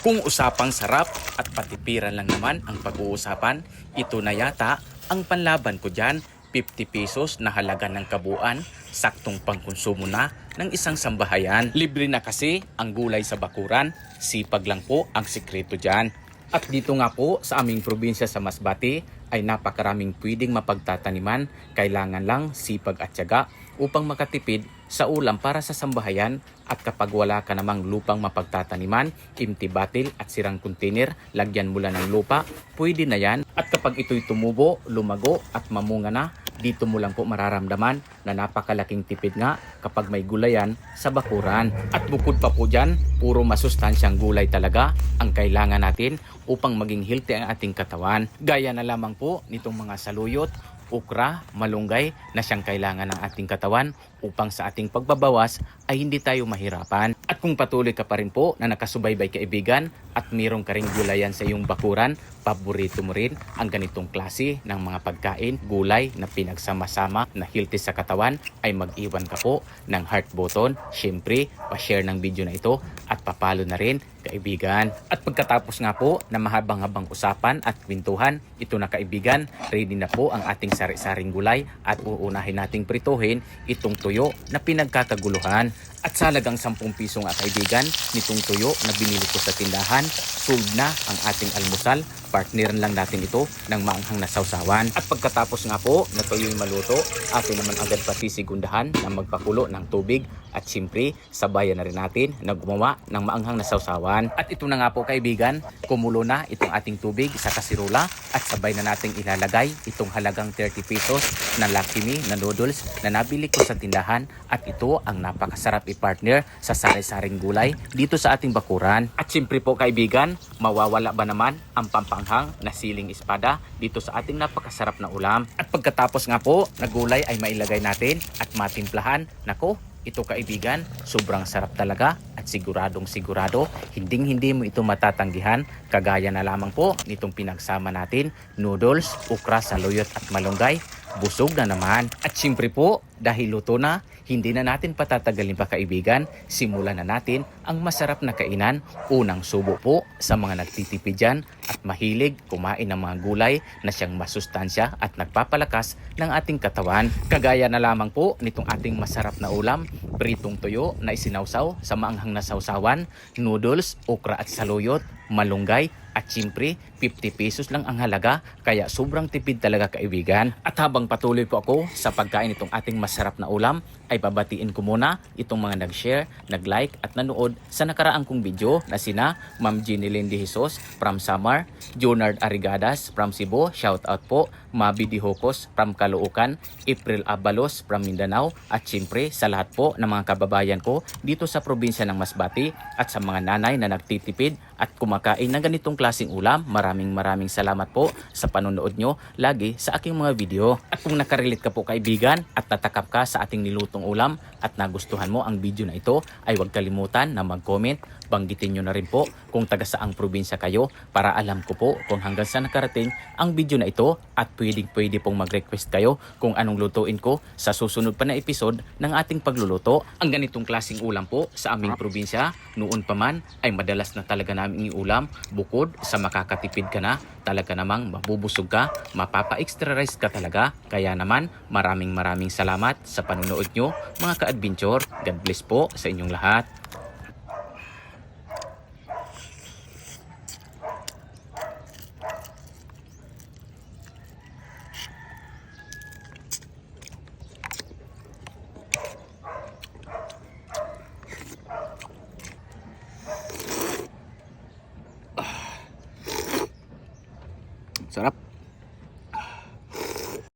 Kung usapang sarap at patipiran lang naman ang pag-uusapan, ito na yata ang panlaban ko dyan. 50 pesos na halaga ng kabuuan, saktong pangkonsumo na ng isang sambahayan. Libre na kasi ang gulay sa bakuran, sipag lang po ang sikreto dyan. At dito nga po sa aming probinsya sa Masbate ay napakaraming pwedeng mapagtataniman, kailangan lang sipag at tiyaga upang makatipid sa ulam para sa sambahayan at kapag wala ka namang lupang mapagtataniman, empty bottle at sirang container, lagyan mo lang ng lupa, pwede na yan. At kapag ito'y tumubo, lumago at mamunga na, dito mo lang po mararamdaman na napakalaking tipid nga kapag may gulayan sa bakuran. At bukod pa po dyan, puro masustansyang gulay talaga ang kailangan natin upang maging healthy ang ating katawan. Gaya na lamang po nitong mga saluyot, ukra, malunggay na siyang kailangan ng ating katawan upang sa ating pagbabawas ay hindi tayo mahirapan. At kung patuloy ka pa rin po na nakasubaybay kaibigan at mayroong ka ring gulayan sa iyong bakuran, paborito mo rin ang ganitong klase ng mga pagkain, gulay na pinagsama-sama na healthy sa katawan ay mag-iwan ka po ng heart button. Siyempre, pa-share ng video na ito at papalo na rin kaibigan. At pagkatapos nga po na mahabang-habang usapan at kwentuhan, ito na kaibigan, ready na po ang ating sari-saring gulay at uunahin nating prituhin itong tuyo na pinagkakaguluhan. At sa halagang 10 piso nga kaibigan, nitong tuyo na binili ko sa tindahan, sold na ang ating almusal. Partneran lang natin ito ng maanghang na sausawan. At pagkatapos nga po na tuyo'y maluto, atin naman agad patisigundahan na magpakulo ng tubig at siyempre sabayan na rin natin na gumawa ng maanghang na sausawan. At ito na nga po kaibigan, kumulo na itong ating tubig sa kasirula at sabay na nating ilalagay itong halagang 30 pesos na Lucky Me na noodles na nabili ko sa tindahan at ito ang napakasarap i-partner sa sari-saring gulay dito sa ating bakuran. At siyempre po kaibigan, mawawala ba naman ang pampanghang na siling espada dito sa ating napakasarap na ulam. At pagkatapos nga po na gulay ay mailagay natin at matimplahan, nako, ito kaibigan, sobrang sarap talaga at siguradong sigurado, hinding hindi mo ito matatanggihan. Kagaya na lamang po nitong pinagsama natin, noodles, ukra, saluyot at malunggay, busog na naman. At siyempre po, dahil luto na, hindi na natin patatagalin pa kaibigan, simulan na natin ang masarap na kainan. Unang subo po sa mga nagtitipid dyan at mahilig kumain ng mga gulay na siyang masustansya at nagpapalakas ng ating katawan. Kagaya na lamang po nitong ating masarap na ulam, pritong tuyo na isinawsaw sa maanghang na sausawan, noodles, okra at saluyot, malunggay, at siyempre, 50 pesos lang ang halaga, kaya sobrang tipid talaga kaibigan. At habang patuloy po ako sa pagkain itong ating masarap na ulam, ay babatiin ko muna itong mga nag-share, nag-like at nanood sa nakaraang kong video na sina Ma'am Ginny Lindy Jesus from Samar, Junard Arigadas from Cebu, shout out po, Mabi Dihokos from Caloocan, April Abalos from Mindanao, at siyempre sa lahat po ng mga kababayan ko dito sa probinsya ng Masbate at sa mga nanay na nagtitipid at kumakain ng ganitong klaseng ulam. Maraming maraming salamat po sa panonood nyo lagi sa aking mga video. At kung nakarelate ka po kaibigan at tatakap ka sa ating nilutong ulam at nagustuhan mo ang video na ito ay huwag kalimutan na mag-comment. Banggitin nyo na rin po kung taga saang probinsya kayo para alam ko po kung hanggang sa nakarating ang video na ito at pwedeng pwede pong mag-request kayo kung anong lutuin ko sa susunod pa na episode ng ating pagluluto. Ang ganitong klaseng ulam po sa aming probinsya noon pa man ay madalas na talaga namin ulam bukod sa makakatipid ka na talaga namang mabubusog ka mapapa-extra rice ka talaga. Kaya naman maraming maraming salamat sa panonood nyo. Mga ka-adventure God bless po sa inyong lahat sarap